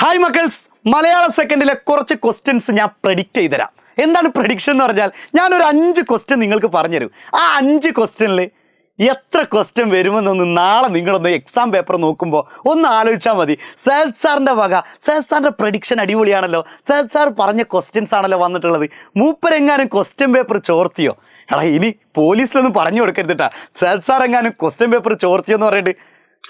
Hi മക്കൾസ്. മലയാള സെക്കൻഡിലെ കുറച്ച് questions ഞാൻ predict ചെയ്തുതരാം. എന്താണ് പ്രഡിക്ഷൻ എന്ന് പറഞ്ഞാൽ ഞാനൊരു അഞ്ച് ക്വസ്റ്റ്യൻ നിങ്ങൾക്ക് പറഞ്ഞുതരും. ആ അഞ്ച് ക്വസ്റ്റ്യനിൽ എത്ര ക്വസ്റ്റ്യൻ വരുമെന്നൊന്ന് നാളെ നിങ്ങളൊന്ന് എക്സാം പേപ്പർ നോക്കുമ്പോൾ ഒന്ന് ആലോചിച്ചാൽ മതി. സേത് സാറിന്റെ വക സേത് സാറിന്റെ പ്രഡിക്ഷൻ അടിപൊളിയാണല്ലോ. സേത് സാർ പറഞ്ഞ ക്വസ്റ്റ്യൻസ് ആണല്ലോ വന്നിട്ടുള്ളത്. മൂപ്പരെങ്ങാനും ക്വസ്റ്റ്യൻ പേപ്പർ ചോർത്തിയോ? എടാ ഇനി പോലീസിലൊന്നും പറഞ്ഞു കൊടുക്കരുത് കൊടുക്കരുതിട്ടാ സേത് സാർ എങ്ങാനും ക്വസ്റ്റ്യൻ പേപ്പർ ചോർത്തിയോ എന്ന് പറഞ്ഞിട്ട്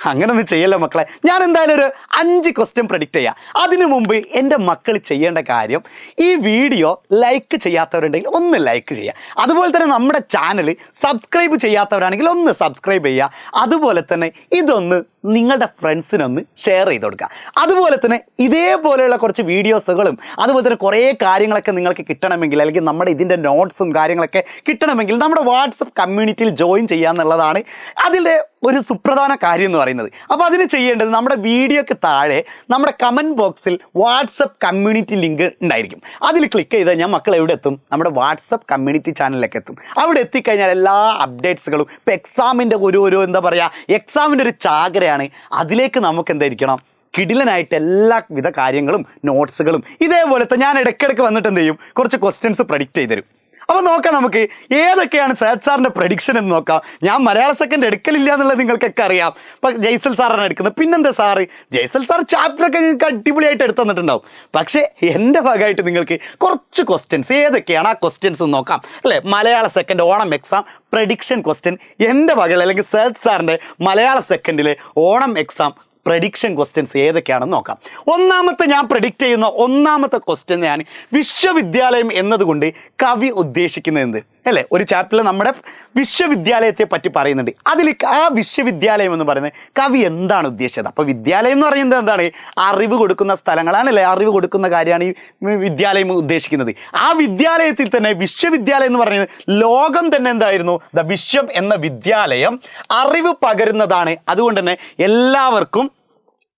അങ്ങനെ ഒന്നും ചെയ്യല്ല മക്കളെ. ഞാൻ എന്തായാലും ഒരു അഞ്ച് ക്വസ്റ്റ്യൻ പ്രഡിക്റ്റ് ചെയ്യാം. അതിനു മുമ്പ് എന്റെ മക്കൾ ചെയ്യേണ്ട കാര്യം ഈ വീഡിയോ ലൈക്ക് ചെയ്യാത്തവരുണ്ടെങ്കിൽ ഒന്ന് ലൈക്ക് ചെയ്യുക അതുപോലെ തന്നെ നമ്മുടെ ചാനൽ സബ്സ്ക്രൈബ് ചെയ്യാത്തവരാണെങ്കിൽ ഒന്ന് സബ്സ്ക്രൈബ് ചെയ്യുക. അതുപോലെ തന്നെ ഇതൊന്ന് നിങ്ങളുടെ ഫ്രണ്ട്സിനൊന്ന് ഷെയർ ചെയ്ത് കൊടുക്കുക. അതുപോലെ തന്നെ ഇതേപോലെയുള്ള കുറച്ച് വീഡിയോസുകളും അതുപോലെ തന്നെ കുറേ കാര്യങ്ങളൊക്കെ നിങ്ങൾക്ക് കിട്ടണമെങ്കിൽ അല്ലെങ്കിൽ നമ്മുടെ ഇതിന്റെ നോട്ട്സും കാര്യങ്ങളൊക്കെ കിട്ടണമെങ്കിൽ നമ്മുടെ വാട്സപ്പ് കമ്മ്യൂണിറ്റിയിൽ ജോയിൻ ചെയ്യുക എന്നുള്ളതാണ് അതിന്റെ ഒരു സുപ്രധാന കാര്യം എന്ന് പറയുന്നത്. അപ്പോൾ അതിന് ചെയ്യേണ്ടത് നമ്മുടെ വീഡിയോക്ക് താഴെ നമ്മുടെ കമന്റ് ബോക്സിൽ വാട്സപ്പ് കമ്മ്യൂണിറ്റി ലിങ്ക് ഉണ്ടായിരിക്കും. അതിൽ ക്ലിക്ക് ചെയ്താൽ ഞാൻ മക്കൾ എവിടെ എത്തും? നമ്മുടെ വാട്സപ്പ് കമ്മ്യൂണിറ്റി ചാനലിലേക്ക് എത്തും. അവിടെ എത്തിക്കഴിഞ്ഞാൽ എല്ലാ അപ്ഡേറ്റ്സുകളും ഇപ്പോൾ എക്സാമിന്റെ ഒരു എന്താ പറയുക എക്സാമിന്റെ ഒരു ചാകരയാണ്. അതിലേക്ക് നമുക്ക് എന്തായിരിക്കണം കിടിലനായിട്ട് എല്ലാ വിധ കാര്യങ്ങളും നോട്ട്സുകളും ഇതേപോലത്തെ ഞാൻ ഇടയ്ക്കിടയ്ക്ക് വന്നിട്ട് എന്ത് ചെയ്യും? കുറച്ച് ക്വസ്റ്റ്യൻസ് പ്രഡിക്റ്റ് ചെയ്തു തരും. അപ്പോൾ നോക്കാം നമുക്ക് ഏതൊക്കെയാണ് സയദ് സാറിന്റെ പ്രഡിക്ഷൻ എന്ന് നോക്കാം. ഞാൻ മലയാള സെക്കൻഡ് എടുക്കലില്ല എന്നുള്ളത് നിങ്ങൾക്കൊക്കെ അറിയാം. ഇപ്പം ജയ്സൽ സാറാണ് എടുക്കുന്നത്. പിന്നെന്താ സാറ്? ജയ്സൽ സാർ ചാപ്റ്ററൊക്കെ നിങ്ങൾക്ക് അടിപൊളിയായിട്ട് എടുത്തു തന്നിട്ടുണ്ടാവും. പക്ഷേ എന്റെ ഭാഗമായിട്ട് നിങ്ങൾക്ക് കുറച്ച് ക്വസ്റ്റ്യൻസ് ഏതൊക്കെയാണ് ആ ക്വസ്റ്റ്യൻസ് നോക്കാം. അല്ലേ? Malayala second Onam exam prediction question എന്റെ ഭാഗം അല്ലെങ്കിൽ സയദ് സാറിന്റെ മലയാള സെക്കൻഡിലെ ഓണം എക്സാം പ്രഡിക്ഷൻ ക്വസ്റ്റ്യൻസ് ഏതൊക്കെയാണെന്ന് നോക്കാം. ഒന്നാമത്തെ ഞാൻ പ്രഡിക്റ്റ് ചെയ്യുന്ന ഒന്നാമത്തെ ക്വസ്റ്റ്യൻ ഞാൻ വിശ്വവിദ്യാലയം എന്നതുകൊണ്ട് കവി ഉദ്ദേശിക്കുന്നത് എന്ത്? അല്ലേ? ഒരു ചാപ്റ്ററിൽ നമ്മുടെ വിശ്വവിദ്യാലയത്തെ പറ്റി പറയുന്നുണ്ട്. അതിൽ ആ വിശ്വവിദ്യാലയം എന്ന് പറയുന്നത് കവി എന്താണ് ഉദ്ദേശിച്ചത്? അപ്പോൾ വിദ്യാലയം എന്ന് പറയുന്നത് എന്താണ്? അറിവ് കൊടുക്കുന്ന സ്ഥലങ്ങളാണ് അല്ലേ? അറിവ് കൊടുക്കുന്ന കാര്യമാണ് ഈ വിദ്യാലയം ഉദ്ദേശിക്കുന്നത്. ആ വിദ്യാലയത്തിൽ തന്നെ വിശ്വവിദ്യാലയം എന്ന് പറയുന്നത് ലോകം തന്നെ എന്തായിരുന്നു? ദ വിശ്വം എന്ന വിദ്യാലയം അറിവ് പകരുന്നതാണ്. അതുകൊണ്ട് തന്നെ എല്ലാവർക്കും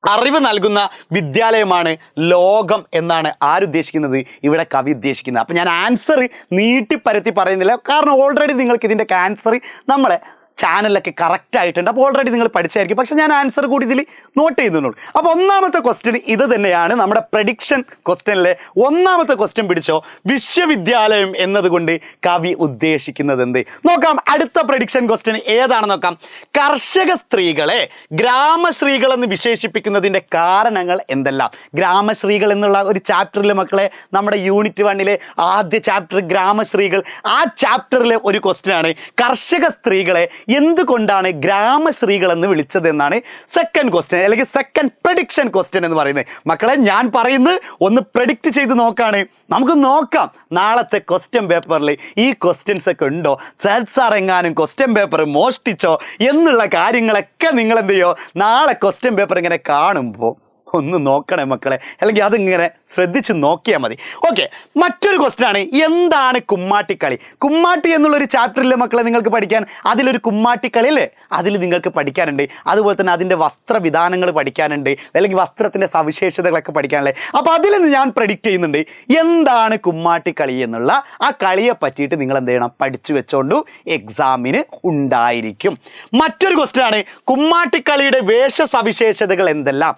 അറിവ് നൽകുന്ന വിദ്യാലയമാണ് ലോകം എന്നാണ് ആരുദ്ദേശിക്കുന്നത്? ഇവിടെ കവി ഉദ്ദേശിക്കുന്നത്. അപ്പം ഞാൻ ആൻസർ നീട്ടിപ്പരത്തി പറയുന്നില്ല. കാരണം ഓൾറെഡി നിങ്ങൾക്ക് ഇതിന്റെ ആൻസർ നമ്മളെ ചാനലിലൊക്കെ കറക്റ്റ് ആയിട്ടുണ്ട്. അപ്പോൾ ഓൾറെഡി നിങ്ങൾ പഠിച്ചായിരിക്കും. പക്ഷേ ഞാൻ ആൻസർ കൂടി ഇതിൽ നോട്ട് ചെയ്തിട്ടുള്ളൂ അപ്പോൾ ഒന്നാമത്തെ ക്വസ്റ്റ്യൻ ഇത് തന്നെയാണ് നമ്മുടെ പ്രഡിക്ഷൻ ക്വസ്റ്റ്യനിലെ ഒന്നാമത്തെ ക്വസ്റ്റ്യൻ പിടിച്ചോ? വിശ്വവിദ്യാലയം എന്നതുകൊണ്ട് കവി ഉദ്ദേശിക്കുന്നത് എന്ത്? നോക്കാം അടുത്ത പ്രഡിക്ഷൻ ക്വസ്റ്റ്യൻ ഏതാണെന്ന് നോക്കാം? കർഷക സ്ത്രീകളെ ഗ്രാമശ്രീകൾ എന്ന് വിശേഷിപ്പിക്കുന്നതിന്റെ കാരണങ്ങൾ എന്തെല്ലാം? ഗ്രാമശ്രീകൾ എന്നുള്ള ഒരു ചാപ്റ്ററിൽ മക്കളെ നമ്മുടെ യൂണിറ്റ് വണ്ണിലെ ആദ്യ ചാപ്റ്റർ ഗ്രാമശ്രീകൾ ആ ചാപ്റ്ററിലെ ഒരു ക്വസ്റ്റ്യൻ ആണ്. കർഷക സ്ത്രീകളെ എന്തുകൊണ്ടാണ് ഗ്രാമശ്രീകൾ എന്ന് വിളിച്ചത് എന്നാണ് സെക്കൻഡ് ക്വസ്റ്റ്യൻ അല്ലെങ്കിൽ സെക്കൻഡ് പ്രഡിക്ഷൻ ക്വസ്റ്റ്യൻ എന്ന് പറയുന്നത്. മക്കളെ ഞാൻ പറയുന്നത് ഒന്ന് പ്രഡിക്റ്റ് ചെയ്ത് നോക്കാണ്. നമുക്ക് നോക്കാം. നാളത്തെ ക്വസ്റ്റ്യൻ പേപ്പറിൽ ഈ ക്വസ്റ്റ്യൻസ് ഒക്കെ ഉണ്ടോ? സാർ എങ്ങാനും ക്വസ്റ്റ്യൻ പേപ്പർ മോഷ്ടിച്ചോ? എന്നുള്ള കാര്യങ്ങളൊക്കെ നിങ്ങൾ എന്ത് ചെയ്യോ? നാളെ ക്വസ്റ്റ്യൻ പേപ്പർ ഇങ്ങനെ കാണുമ്പോൾ ഒന്ന് നോക്കണേ മക്കളെ. അല്ലെങ്കിൽ അതിങ്ങനെ ശ്രദ്ധിച്ച് നോക്കിയാൽ മതി. ഓക്കെ മറ്റൊരു ക്വസ്റ്റ്യൻ ആണ്. എന്താണ് കുമ്മാട്ടിക്കളി കുമ്മാട്ടി എന്നുള്ളൊരു ചാപ്റ്ററിലെ മക്കളെ നിങ്ങൾക്ക് പഠിക്കാൻ? അതിലൊരു കുമ്മാട്ടിക്കളി അല്ലേ? അതിൽ നിങ്ങൾക്ക് പഠിക്കാനുണ്ട്. അതുപോലെ തന്നെ അതിന്റെ വസ്ത്രവിധാനങ്ങൾ പഠിക്കാനുണ്ട്. അല്ലെങ്കിൽ വസ്ത്രത്തിന്റെ സവിശേഷതകളൊക്കെ പഠിക്കാനല്ലേ അപ്പോൾ അതിൽ നിന്ന് ഞാൻ പ്രഡിക്റ്റ് ചെയ്യുന്നുണ്ട്. എന്താണ് കുമ്മാട്ടിക്കളി എന്നുള്ള ആ കളിയെ പറ്റിയിട്ട് നിങ്ങൾ എന്ത് ചെയ്യണം? പഠിച്ചു വെച്ചോണ്ടു എക്സാമിന് ഉണ്ടായിരിക്കും. മറ്റൊരു ക്വസ്റ്റ്യൻ ആണ്. കുമ്മാട്ടിക്കളിയുടെ വേഷ സവിശേഷതകൾ എന്തെല്ലാം?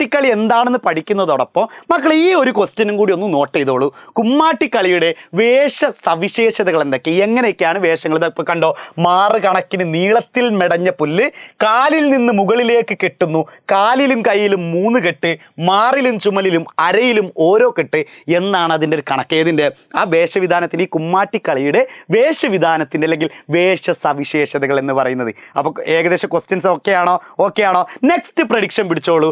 കുമ്മാട്ടിക്കളി എന്താണെന്ന് പഠിക്കുന്നതോടൊപ്പം മക്കൾ ഈ ഒരു ക്വസ്റ്റ്യനും കൂടി ഒന്ന് നോട്ട് ചെയ്തോളൂ. കുമ്മാട്ടിക്കളിയുടെ വേഷ സവിശേഷതകൾ എന്തൊക്കെ? എങ്ങനെയൊക്കെയാണ് വേഷങ്ങൾ? ഇപ്പോൾ കണ്ടോ മാറ് കണക്കിന് നീളത്തിൽ മെടഞ്ഞ പുല്ല് കാലിൽ നിന്ന് മുകളിലേക്ക് കെട്ടുന്നു. കാലിലും കയ്യിലും മൂന്ന് കെട്ട് മാറിലും ചുമലിലും അരയിലും ഓരോ കെട്ട് എന്നാണ് അതിന്റെ ഒരു കണക്ക്. ഏതിന്റെ? ആ വേഷവിധാനത്തിന് ഈ കുമ്മാട്ടിക്കളിയുടെ വേഷവിധാനത്തിന്റെ അല്ലെങ്കിൽ വേഷ സവിശേഷതകൾ എന്ന് പറയുന്നത്. അപ്പോൾ ഏകദേശം ക്വസ്റ്റ്യൻസ് ഓക്കെ ആണോ ഓക്കെ ആണോ നെക്സ്റ്റ് പ്രഡിക്ഷൻ പിടിച്ചോളൂ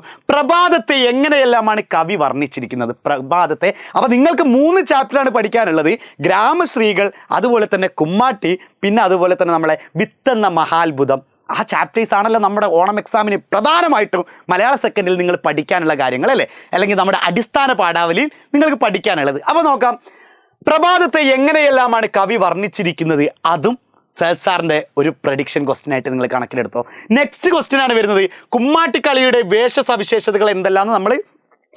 പ്രഭാതത്തെ എങ്ങനെയെല്ലാമാണ് കവി വർണിച്ചിരിക്കുന്നത്? പ്രഭാതത്തെ. അപ്പോൾ നിങ്ങൾക്ക് മൂന്ന് ചാപ്റ്ററാണ് പഠിക്കാനുള്ളത്. ഗ്രാമശ്രീകൾ അതുപോലെ തന്നെ കുമ്മാട്ടി പിന്നെ അതുപോലെ തന്നെ നമ്മളെ വിത്തെന്ന മഹാത്ഭുതം. ആ ചാപ്റ്റേഴ്സ് ആണല്ലോ നമ്മുടെ ഓണം എക്സാമിന് പ്രധാനമായിട്ടും മലയാള സെക്കൻഡിൽ നിങ്ങൾ പഠിക്കാനുള്ള കാര്യങ്ങൾ അല്ലേ? അല്ലെങ്കിൽ നമ്മുടെ അടിസ്ഥാന പാഠാവലിയിൽ നിങ്ങൾക്ക് പഠിക്കാനുള്ളത്. അപ്പോൾ നോക്കാം. പ്രഭാതത്തെ എങ്ങനെയെല്ലാമാണ് കവി വർണിച്ചിരിക്കുന്നത്? അതും സൽ സാറിന്റെ ഒരു പ്രഡിക്ഷൻ ക്വസ്റ്റ്യൻ ആയിട്ട് നിങ്ങൾ കണക്കിലെടുത്തോ. നെക്സ്റ്റ് ക്വസ്റ്റ്യൻ ആണ് വരുന്നത്. കുമ്മാട്ടിക്കളിയുടെ വേഷ സവിശേഷതകൾ എന്തെല്ലാം നമ്മൾ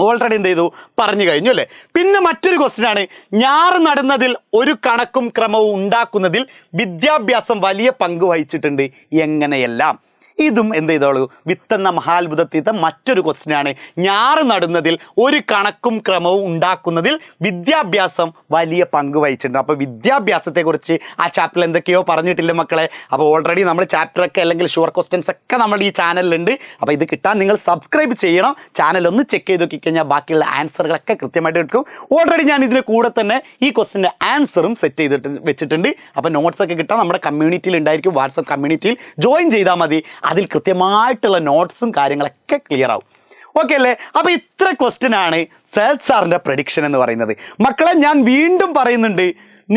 ഓൾറെഡി എന്ത് ചെയ്തു? പറഞ്ഞു കഴിഞ്ഞു അല്ലേ? പിന്നെ മറ്റൊരു ക്വസ്റ്റ്യൻ ആണ്. ഞാറ് നടുന്നതിൽ ഒരു കണക്കും ക്രമവും ഉണ്ടാക്കുന്നതിൽ വിദ്യാഭ്യാസം വലിയ പങ്ക് വഹിച്ചിട്ടുണ്ട്. എങ്ങനെയെല്ലാം? ഇതും എന്ത് ചെയ്തോളൂ? വിത്തെന്ന മഹാത്ഭുതത്തിത്തെ മറ്റൊരു ക്വസ്റ്റ്യനാണ് ഞാറ് നടുന്നതിൽ ഒരു കണക്കും ക്രമവും ഉണ്ടാക്കുന്നതിൽ വിദ്യാഭ്യാസം വലിയ പങ്ക് വഹിച്ചിട്ടുണ്ട്. അപ്പോൾ വിദ്യാഭ്യാസത്തെക്കുറിച്ച് ആ ചാപ്റ്ററിൽ എന്തൊക്കെയോ പറഞ്ഞിട്ടില്ല മക്കളെ? അപ്പോൾ ഓൾറെഡി നമ്മൾ ചാപ്റ്ററൊക്കെ അല്ലെങ്കിൽ ഷുവർ ക്വസ്റ്റ്യൻസ് ഒക്കെ നമ്മൾ ഈ ചാനലിലുണ്ട് അപ്പോൾ ഇത് കിട്ടാൻ നിങ്ങൾ സബ്സ്ക്രൈബ് ചെയ്യണം. ചാനൽ ഒന്ന് ചെക്ക് ചെയ്ത് നോക്കിക്കഴിഞ്ഞാൽ ബാക്കിയുള്ള ആൻസറുകളൊക്കെ കൃത്യമായിട്ട് എടുക്കും. ഓൾറെഡി ഞാൻ ഇതിന് കൂടെ തന്നെ ഈ ക്വസ്റ്റിന്റെ ആൻസറും സെറ്റ് ചെയ്തിട്ട് വെച്ചിട്ടുണ്ട്. അപ്പോൾ നോട്ട്സ് ഒക്കെ കിട്ടാൻ നമ്മുടെ കമ്മ്യൂണിറ്റിയിൽ ഉണ്ടായിരിക്കും. വാട്സപ്പ് കമ്മ്യൂണിറ്റിയിൽ ജോയിൻ ചെയ്താൽ മതി. അതിൽ കൃത്യമായിട്ടുള്ള നോട്ട്സും കാര്യങ്ങളൊക്കെ ക്ലിയർ ആവും. ഓക്കെ അല്ലേ? അപ്പോൾ ഇത്ര ക്വസ്റ്റ്യൻ ആണ് സേത് സാറിന്റെ പ്രഡിക്ഷൻ എന്ന് പറയുന്നത്. മക്കളെ ഞാൻ വീണ്ടും പറയുന്നുണ്ട്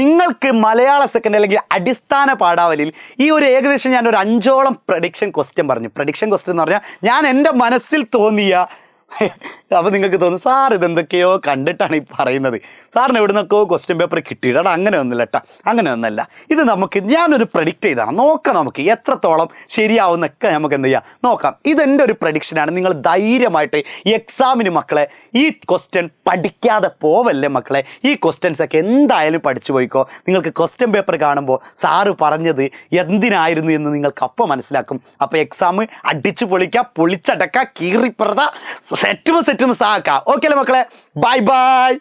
നിങ്ങൾക്ക് മലയാള സെക്കൻഡ് അല്ലെങ്കിൽ അടിസ്ഥാന പാഠാവലിയിൽ ഈ ഒരു ഏകദേശം ഞാൻ ഒരു അഞ്ചോളം പ്രഡിക്ഷൻ ക്വസ്റ്റ്യൻ പറഞ്ഞു. പ്രഡിക്ഷൻ ക്വസ്റ്റ്യൻ എന്ന് പറഞ്ഞാൽ ഞാൻ എന്റെ മനസ്സിൽ തോന്നിയ അപ്പോൾ നിങ്ങൾക്ക് തോന്നും സാർ ഇതെന്തൊക്കെയോ കണ്ടിട്ടാണ് ഈ പറയുന്നത്. സാറിന് എവിടെ നിന്നൊക്കെയോ ക്വസ്റ്റ്യൻ പേപ്പർ കിട്ടിയിട്ടാണ് അങ്ങനെ ഒന്നുമില്ല കേട്ടോ അങ്ങനെ ഒന്നല്ല ഇത് നമുക്ക് ഞാനൊരു പ്രഡിക്റ്റ് ചെയ്താണ്. നോക്കാം നമുക്ക് എത്രത്തോളം ശരിയാവുന്നൊക്കെ നമുക്ക് എന്ത് ചെയ്യാം. നോക്കാം. ഇതെന്റെ ഒരു പ്രഡിക്ഷനാണ് നിങ്ങൾ ധൈര്യമായിട്ട് എക്സാമിന് മക്കളെ ഈ ക്വസ്റ്റ്യൻ പഠിക്കാതെ പോവല്ലേ മക്കളെ? ഈ ക്വസ്റ്റ്യൻസ് ഒക്കെ എന്തായാലും പഠിച്ചു പോയിക്കോ. നിങ്ങൾക്ക് ക്വസ്റ്റ്യൻ പേപ്പർ കാണുമ്പോൾ സാറ് പറഞ്ഞത് എന്തിനായിരുന്നു എന്ന് നിങ്ങൾക്ക് അപ്പം മനസ്സിലാക്കും. അപ്പോൾ എക്സാം അടിച്ചു പൊളിക്കുക പൊളിച്ചടക്കുക കീറിപ്പറത സെറ്റ് സെറ്റും സാക്കാം. ഓക്കെ അല്ലേ മക്കളെ? Bye bye